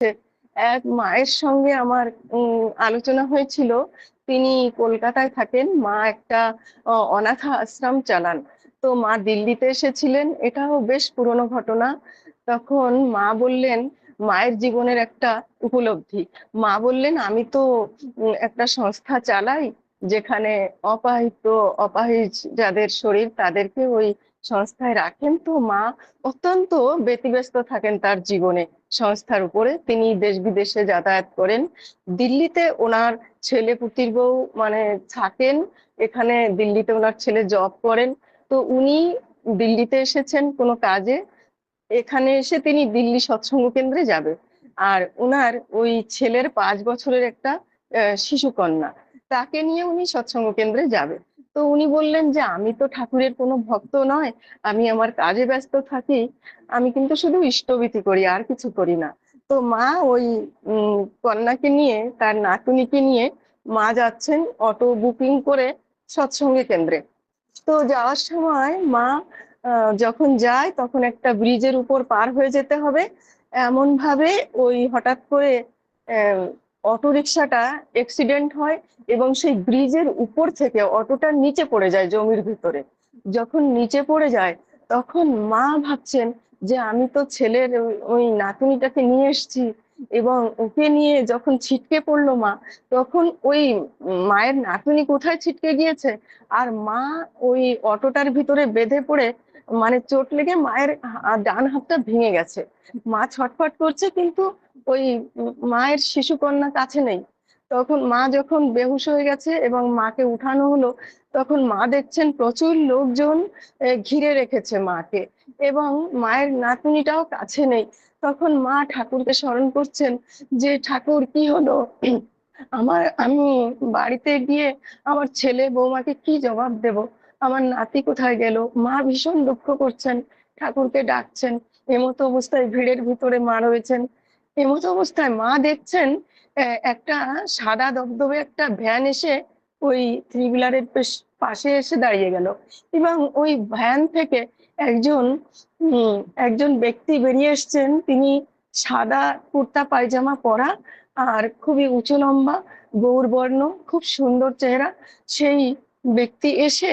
এক মায়ের সঙ্গে আমার আলোচনা হয়েছিল। তিনি কলকাতায় থাকেন। মা একটা অনাথ আশ্রম চালান। তো মা দিল্লিতে এসেছিলেন। এটাও বেশ পুরনো ঘটনা। তখন মা বললেন, মায়ের জীবনের একটা উপলব্ধি। মা বললেন, আমি তো একটা সংস্থা চালাই, যেখানে অপাহিত, অপাহিজ যাদের শরীর, তাদেরকে ওই সংস্থায় রাখেন তো মা অত্যন্ত ব্যতিব্যস্ত থাকেন তার জীবনে। সংস্থার উপরে তিনি দেশ বিদেশে যাতায়াত করেন। দিল্লিতে ওনার ছেলে পুতির বউ মানে থাকেন, এখানে দিল্লিতে ওনার ছেলে জব করেন। তো উনি দিল্লিতে এসেছেন কোনো কাজে, এখানে এসে তিনি দিল্লি সৎসঙ্গ কেন্দ্রে যাবে। আর ওনার ওই ছেলের পাঁচ বছরের একটা শিশু কন্যা তাকে নিয়ে উনি সৎসঙ্গ কেন্দ্রে যাবে। তো উনি বললেন যে, আমি তো ঠাকুরের কোনো ভক্ত নয়, আমি আমার কাজে ব্যস্ত থাকি, আমি কিন্তু শুধু ইষ্টভীতি করি, আর কিছু করি না। তো মা ওই কন্যাকে নিয়ে, তার নাতনিকে নিয়ে মা যাচ্ছেন অটো বুকিং করে সৎসঙ্গে কেন্দ্রে। তো যাওয়ার সময় মা যখন যায় তখন একটা ব্রিজের উপর পার হয়ে যেতে হবে। এমন ভাবে ওই হঠাৎ করে অটো রিক্সাটা অ্যাক্সিডেন্ট হয় এবং সেই ব্রিজের উপর থেকে অটোটা নিচে পড়ে যায় জমির ভিতরে। যখন নিচে পড়ে যায়, তখন মা ভাবছেন যে আমি তো ছেলের ওই নাতনিটাকে নিয়ে এসেছি এবং ওকে নিয়ে যখন ছিটকে পড়ল মা, তখন ওই মায়ের নাতনি কোথায় ছিটকে গিয়েছে? আর মা ওই অটোটার ভিতরে বেঁধে পড়ে মানে চোট লেগে মায়ের ডান হাতটা ভেঙে গেছে। মা ছটফট করছে, কিন্তু ওই মায়ের শিশু কন্যা কাছে নেই। তখন মা যখন বেহুশ হয়ে গেছে এবং মাকে উঠানো হলো, তখন মা দেখছেন প্রচুর লোকজন ঘিরে রেখেছে মাকে এবং মায়ের নাতনিটাও কাছে নেই। তখন মা ঠাকুরকে স্মরণ করছেন যে, ঠাকুর, কি হলো? আমার, আমি বাড়িতে গিয়ে আমার ছেলে বৌমাকে কি জবাব দেব? আমার নাতি কোথায় গেল? মা ভীষণ দুঃখ করছেন। ঠাকুরকে ডাকছেন। এমতো অবস্থায় ভিড়ের ভিতরে মা রয়েছেন। এমতো অবস্থায় মা দেখছেন একটা সাদা দবদবে একটা ভ্যান এসে ওই থ্রি হুইলারের পাশে এসে দাঁড়িয়ে গেল। এবং ওই ভ্যান থেকে একজন একজন ব্যক্তি বেরিয়ে এসছেন। তিনি সাদা কুর্তা, পায়জামা পরা আর খুবই উঁচু লম্বা গৌর বর্ণ খুব সুন্দর চেহারা। সেই ব্যক্তি এসে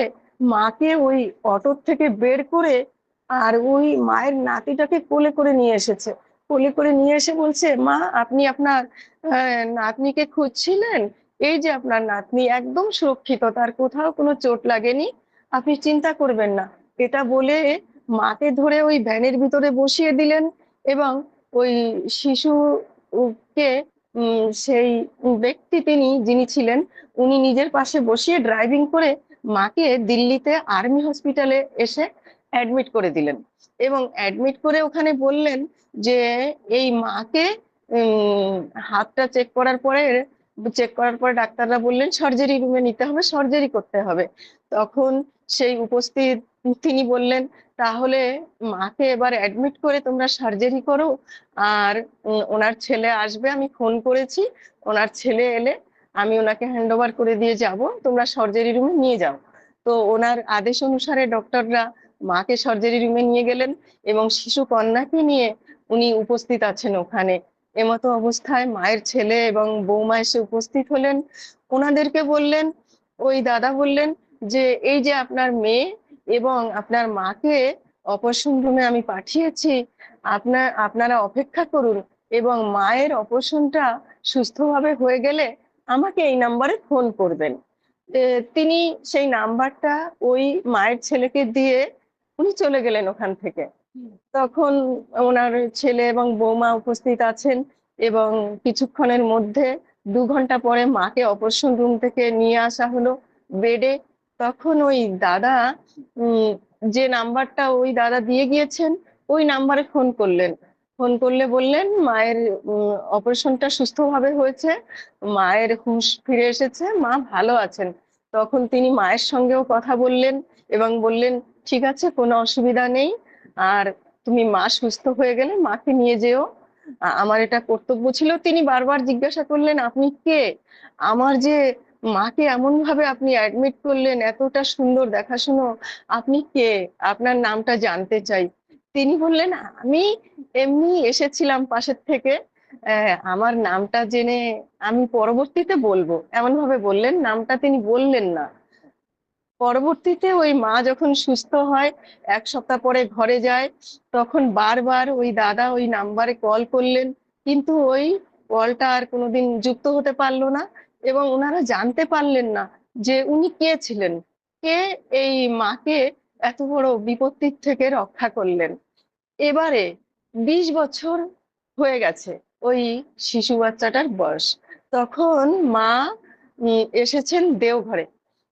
মাকে ওই অটোর থেকে বের করে আর ওই মায়ের নাতিটাকে কোলে করে নিয়ে এসেছে। কোলে করে নিয়ে এসে বলছে, মা, আপনি আপনার নাতনিকে খুঁজছিলেন? এই যে আপনার নাতনি একদম সুরক্ষিত, তার কোথাও কোনো চোট লাগেনি। আপনি চিন্তা করবেন না। এটা বলে মাকে ধরে ওই ভ্যানের ভিতরে বসিয়ে দিলেন এবং ওই শিশুকে সেই ব্যক্তি তিনি যিনি ছিলেন, উনি নিজের পাশে বসিয়ে ড্রাইভিং করে মাকে দিল্লিতে আর্মি হসপিটালে এসে অ্যাডমিট করে দিলেন। এবং অ্যাডমিট করে ওখানে বললেন যে, এই মাকে হাতটা চেক করার পরে চেক করার পরে ডাক্তাররা বললেন সার্জারি রুমে নিতে হবে সার্জারি করতে হবে। তখন সেই উপস্থিত তিনি বললেন, তাহলে মাকে এবার অ্যাডমিট করে তোমরা সার্জারি করো, আর ওনার ছেলে আসবে, আমি ফোন করেছি, ওনার ছেলে এলে আমি ওনাকে হ্যান্ড ওভার করে দিয়ে যাব, তোমরা সার্জারি রুমে নিয়ে যাও। তো ওনার আদেশ অনুসারে ডক্টররা মাকে সার্জারি রুমে নিয়ে গেলেন এবং শিশু কন্যাকে নিয়ে উনি উপস্থিত আছেন ওখানে। এমতো অবস্থায় মায়ের ছেলে এবং বৌমা এসে উপস্থিত হলেন। ওনাদেরকে বললেন, ওই দাদা বললেন যে, এই যে আপনার মেয়ে এবং আপনার মাকে অপারেশন রুমে আমি পাঠিয়েছি আপনার আপনারা অপেক্ষা করুন এবং মায়ের অপারেশনটা সুস্থভাবে হয়ে গেলে আমাকে এই নাম্বারে ফোন করবেন। তিনি সেই নাম্বারটা ওই মায়ের ছেলেকে দিয়ে উনি চলে গেলেন ওখান থেকে। তখন ওনার ছেলে এবং বৌমা উপস্থিত আছেন এবং কিছুক্ষণের মধ্যে দু ঘণ্টা পরে মাকে অপারেশন রুম থেকে নিয়ে আসা হলো বেডে। তখন ওই দাদা যে নাম্বারটা ওই দাদা দিয়ে গিয়েছেন ওই নাম্বারে ফোন করলেন। ফোন করলে বললেন মায়ের অপারেশনটা সুস্থভাবে হয়েছে মায়ের হুঁশ ফিরে এসেছে মা ভালো আছেন। তখন তিনি মায়ের সঙ্গেও কথা বললেন এবং বললেন ঠিক আছে কোনো অসুবিধা নেই। আর তুমি মা সুস্থ হয়ে গেলে মাকে নিয়ে যেও। আমার এটা কর্তব্য ছিল। তিনি বারবার জিজ্ঞাসা করলেন আপনি কে? আমার যে মাকে এমন ভাবে আপনি অ্যাডমিট করলেন এতটা সুন্দর দেখাশুনো আপনি কে? আপনার নামটা জানতে চাই। তিনি বললেন আমি এমনি এসেছিলাম পাশের থেকে। আমার নামটা জেনে আমি পরবর্তীতে বলব। এমনভাবে বললেন, নামটা তিনি বললেন না। পরবর্তীতে ওই মা যখন সুস্থ হয়, এক সপ্তাহ পরে ঘরে যায়, তখন বারবার ওই দাদা ওই নাম্বারে কল করলেন। কিন্তু ওই কলটা আর কোনোদিন যুক্ত হতে পারল না এবং ওনারা জানতে পারলেন না যে উনি কে ছিলেন? কে এই মাকে এত বড় বিপত্তির থেকে রক্ষা করলেন? এবারে ২০ বছর হয়ে গেছে ওই শিশু বাচ্চাটার বয়স। তখন মা এসেছেন দেওঘরে।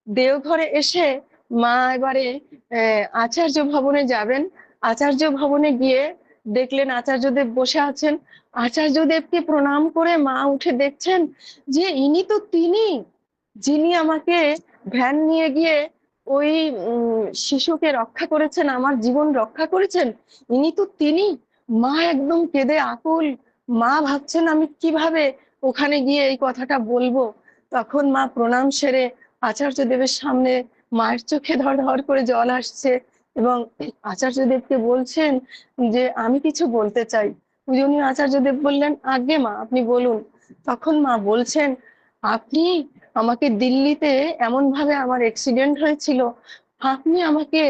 দেওঘরে এসে মা এবারে আচার্য ভবনে যাবেন। আচার্য ভবনে গিয়ে দেখলেন আচার্যদেব বসে আছেন। আচার্যদেবকে প্রণাম করে মা উঠে দেখছেন যে ইনি তো তিনি, যিনি আমাকে ভ্যান নিয়ে গিয়ে ওই শিশুকে রক্ষা করেছেন, আমার জীবন রক্ষা করেছেন। ইনি তো তিনি। মা একদম কেঁদে আকুল। মা ভাবছেন আমি কীভাবে ওখানে গিয়ে এই কথাটা বলব? তখন মা প্রণাম সেরে আচার্যদেবের সামনে মায়ের চোখে ধর, ধর করে জল আসছে এবং আচার্যদেবকে বলছেন যে, "আমি কিছু বলতে চাই।" পূজনীয় আচার্যদেব বললেন, "আজ্ঞে মা আপনি বলুন।" তখন মা বলছেন, "আপনি আমাকে দিল্লিতে এমনভাবে আমার অ্যাক্সিডেন্ট হয়েছিল, আপনি আমাকে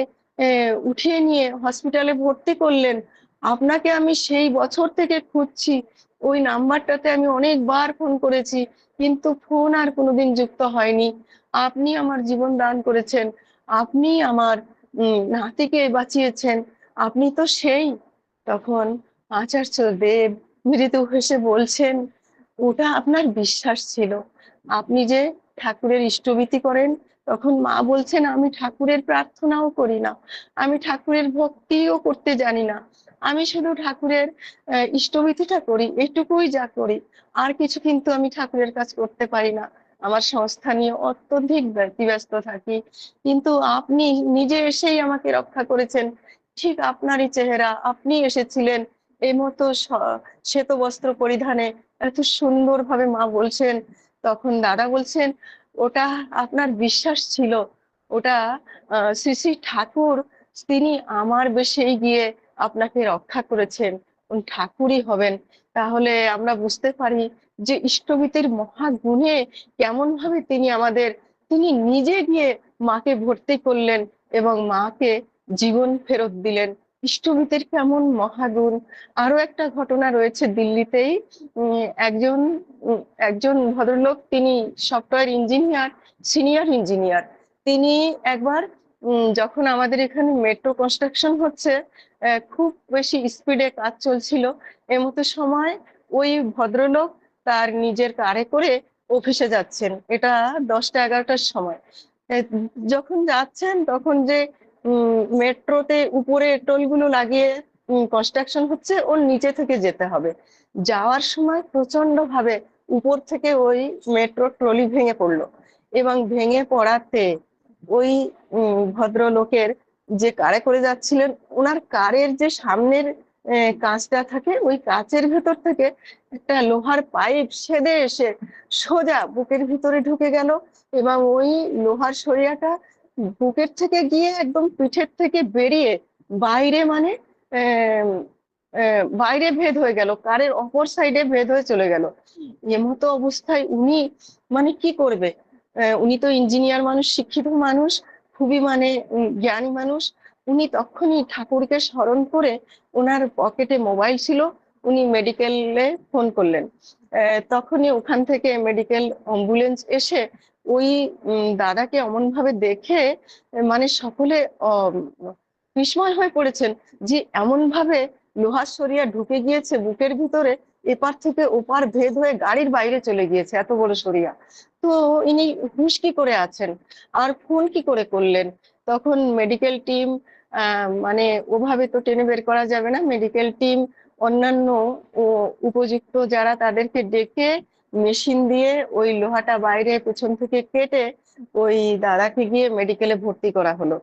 উঠিয়ে নিয়ে হসপিটালে ভর্তি করলেন। আপনাকে আমি সেই বছর থেকে খুঁজছি। ওই নাম্বারটাতে আমি অনেকবার ফোন করেছি। কিন্তু ফোন আর কোনোদিন যুক্ত হয়নি। আপনি আমার জীবন দান করেছেন। আপনি আমার নাতিকে বাঁচিয়েছেন। আপনি তো সেই।" তখন আচার্য দেব মৃদু হেসে বলছেন, "ওটা আপনার বিশ্বাস ছিল। আপনি যে ঠাকুরের ইষ্টভীতি করেন।" তখন মা বলছেন, "আমি ঠাকুরের প্রার্থনাও করি না। আমি ঠাকুরের ভক্তিও করতে জানি না। আমি শুধু ঠাকুরের অ্যা ইষ্টভীতিটা করি। এটুকুই যা করি। আর কিছু কিন্তু আমি ঠাকুরের কাজ করতে পারি না। আমার সংস্থা নিয়ে অত্যধিক ব্যতিব্যস্ত থাকি। কিন্তু আপনি নিজে এসেই আমাকে রক্ষা করেছেন। ঠিক আপনারই চেহারা, আপনি এসেছিলেন এই মতো শ্বেত পরিধানে এত সুন্দরভাবে মা বলছেন। তখন দাদা বলছেন, "ওটা আপনার বিশ্বাস ছিল। ওটা শ্রী, শ্রী ঠাকুর তিনি আমার বেশেই গিয়ে আপনাকে রক্ষা করেছেন। ঠাকুরই হবেন।" তাহলে আমরা বুঝতে পারি যে ইষ্টভীতির মহাগুণে কেমনভাবে তিনি আমাদের তিনি নিজে গিয়ে মাকে ভর্তি করলেন এবং মাকে জীবন ফেরত দিলেন। ইষ্টভীতির কেমন মহাগুণ। আরও একটা ঘটনা রয়েছে দিল্লিতেই। একজন একজন ভদ্রলোক তিনি সফটওয়্যার ইঞ্জিনিয়ার, সিনিয়র ইঞ্জিনিয়ার। তিনি একবার যখন আমাদের এখানে মেট্রো কনস্ট্রাকশন হচ্ছে, খুব বেশি স্পিডে কাজ চলছিল। এমতো সময় ওই ভদ্রলোক তার নিজের কারে করে অফিসে যাচ্ছেন। এটা ১০টা-১১টার সময়। যখন যাচ্ছেন তখন যে মেট্রোতে উপরে টোলগুলো লাগিয়ে কনস্ট্রাকশন হচ্ছে ওর নিচে থেকে যেতে হবে। যাওয়ার সময় প্রচন্ডভাবে উপর থেকে ওই মেট্রো ট্রলি ভেঙে পড়ল এবং ভেঙে পড়াতে ওই ভদ্রলোকের যে কারে করে যাচ্ছিলেন, ওনার কারের যে সামনের কাঁচটা থাকে ওই কাঁচের ভেতর থেকে একটা লোহার পাইপ সেদে এসে সোজা বুকের ভিতরে ঢুকে গেল এবং ওই লোহার সরিয়াটা বুকের থেকে গিয়ে একদম পিঠের থেকে বেরিয়ে বাইরে মানে বাইরে ভেদ হয়ে গেল। কারের অপর সাইডে ভেদ হয়ে চলে গেল। এমতো অবস্থায় উনি মানে কি করবে? উনি তো ইঞ্জিনিয়ার মানুষ, শিক্ষিত মানুষ, খুবই মানে জ্ঞানী মানুষ। উনি তখনই ঠাকুরকে স্মরণ করে ওনার পকেটে মোবাইল ছিল। উনি মেডিকেলে ফোন করলেন। তখনই ওখান থেকে মেডিকেল অ্যাম্বুলেন্স এসে ওই দাদাকে অমনভাবে দেখে মানে সকলে বিস্ময় হয়ে পড়েছেন যে এমনভাবে লোহার সরিয়া ঢুকে গিয়েছে বুকের ভিতরে, এপার থেকে ওপার ভেদ হয়ে গাড়ির বাইরে চলে গিয়েছে এত বড় সরিয়া। তো ইনি হুঁশ কি করে আছেন? আর ফোন কি করে করলেন? তখন মেডিকেল টিম মানে ওভাবে তো টেনে বের করা যাবে না। মেডিকেল টিম অন্যান্য উপযুক্ত যারা তাদেরকে ডেকে মেশিন দিয়ে ওই লোহাটা বাইরে পেছন থেকে কেটে ওই দাদাকে গিয়ে মেডিকেলে ভর্তি করা হলো।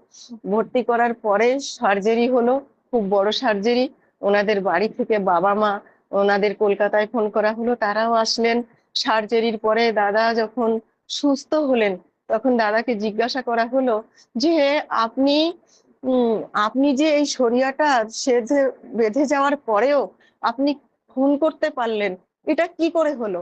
ভর্তি করার পরে সার্জারি হলো। খুব বড় সার্জারি। ওনাদের বাড়ি থেকে বাবা-মা, ওনাদের কলকাতায় ফোন করা হলো। তারাও আসলেন। সার্জারির পরে দাদা যখন সুস্থ হলেন, তখন দাদাকে জিজ্ঞাসা করা হলো যে, "আপনি আপনি যে এই সরিয়াটা সেধে বেঁধে যাওয়ার পরেও আপনি ফোন করতে পারলেন, এটা কি করে হলো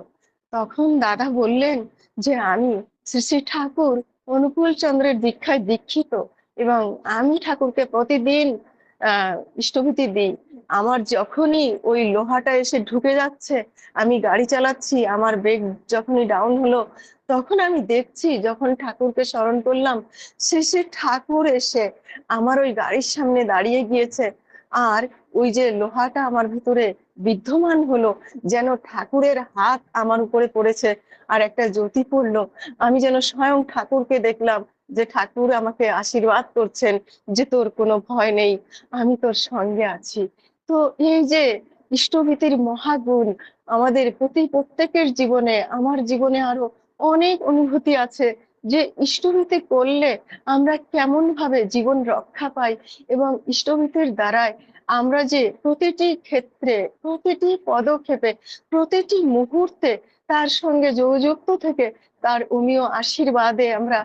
তখন দাদা বললেন যে আমি শ্রী শ্রী ঠাকুর অনুকূল চন্দ্রের দীক্ষায় দীক্ষিত এবং আমি ঠাকুরকে প্রতিদিন ইষ্টভীতি দিই। আমার যখনই ওই লোহাটা এসে ঢুকে যাচ্ছে, আমি গাড়ি চালাচ্ছি, আমার বেগ যখনই ডাউন হলো, তখন আমি দেখছি, যখন ঠাকুরকে স্মরণ করলাম শ্রী ঠাকুর এসে আমার ওই গাড়ির সামনে দাঁড়িয়ে গিয়েছে। আর ওই যে লোহাটা আমার ভিতরে বিদ্যমান হলো, যেন ঠাকুরের হাত আমার উপরে পড়েছে, আর একটা জ্যোতি পড়ল। আমি যেন স্বয়ং ঠাকুরকে দেখলাম। যে ঠাকুর আমাকে আশীর্বাদ করছেন যে তোর কোনো ভয় নেই, আমি তোর সঙ্গে আছি। তো এই যে ইষ্টভীতির মহাগুণ আমাদের প্রতি প্রত্যেকের জীবনে, আমার জীবনে আরও অনেক অনুভূতি আছে যে ইষ্টভীতি করলে আমরা কেমন ভাবে জীবন রক্ষা পাই এবং ইষ্টভীতির দ্বারায় আমরা যে প্রতিটি ক্ষেত্রে, প্রতিটি পদক্ষেপে, প্রতিটি মুহূর্তে তার সঙ্গে যোগযুক্ত থেকে তার অমীয় আশীর্বাদে আমরা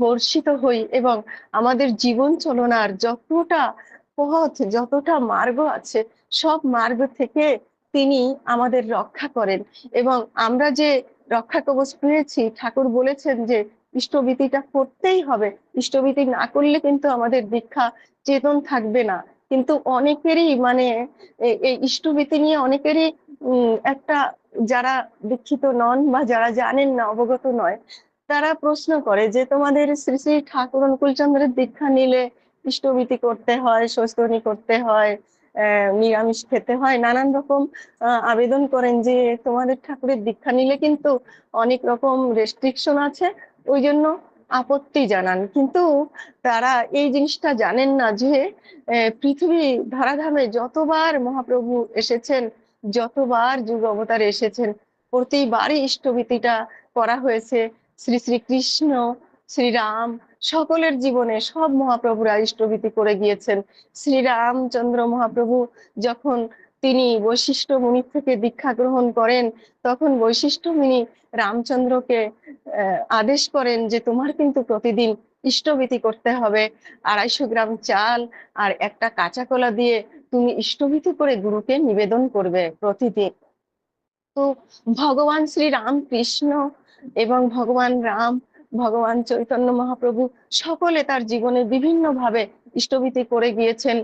বর্ষিত হই এবং আমাদের জীবন চলনার যতটা পথ, যতটা মার্গ আছে, সব মার্গ থেকে তিনি আমাদের রক্ষা করেন। এবং আমরা যে রক্ষা কবচ পেয়েছি, ঠাকুর বলেছেন যে ইষ্টভীতিটা করতেই হবে। ইষ্টভীতি না করলে কিন্তু আমাদের দীক্ষা, চেতন থাকবে না। কিন্তু অনেকেরই মানে এই ইষ্টভীতি নিয়ে অনেকেরই একটা যারা দীক্ষিত নন বা যারা জানেন না, অবগত নয় তারা প্রশ্ন করে যে তোমাদের শ্রী শ্রী ঠাকুর অনুকূল চন্দ্রের দীক্ষা নিলে ইষ্টভীতি করতে হয়, সস্তনী করতে হয় নিরামিষ খেতে হয়, নানান রকম আবেদন করেন যে তোমাদের ঠাকুরের দীক্ষা নিলে কিন্তু অনেক রকম রেস্ট্রিকশন আছে ওই জন্য আপত্তি জানান। কিন্তু তারা এই জিনিসটা জানেন না যে পৃথিবী ধারাধামে যতবার মহাপ্রভু এসেছেন, যতবার যুগ অবতারে এসেছেন, প্রতিবারই ইষ্টভীতিটা করা হয়েছে। শ্রী শ্রী কৃষ্ণ শ্রীরাম সকলের জীবনে সব মহাপ্রভুরা ইষ্টভীতি করে গিয়েছেন। শ্রীরামচন্দ্র মহাপ্রভু যখন তিনি বৈশিষ্ট্য মুনি থেকে দীক্ষা গ্রহণ করেন, তখন বৈশিষ্ট্য মুনি রামচন্দ্রকে আদেশ করেন যে তোমার কিন্তু প্রতিদিন ইষ্টভীতি করতে হবে। আড়াইশো গ্রাম চাল আর একটা কাঁচা কলা দিয়ে তুমি ইষ্টভীতি করে গুরুকে নিবেদন করবে প্রতিদিন। তো ভগবান শ্রী রাম কৃষ্ণ এবং ভগবান রাম ভগবান চৈতন্য মহাপ্রভু সকলে তার জীবনে বিভিন্ন ভাবে ইষ্টভীতি করে গিয়েছেন।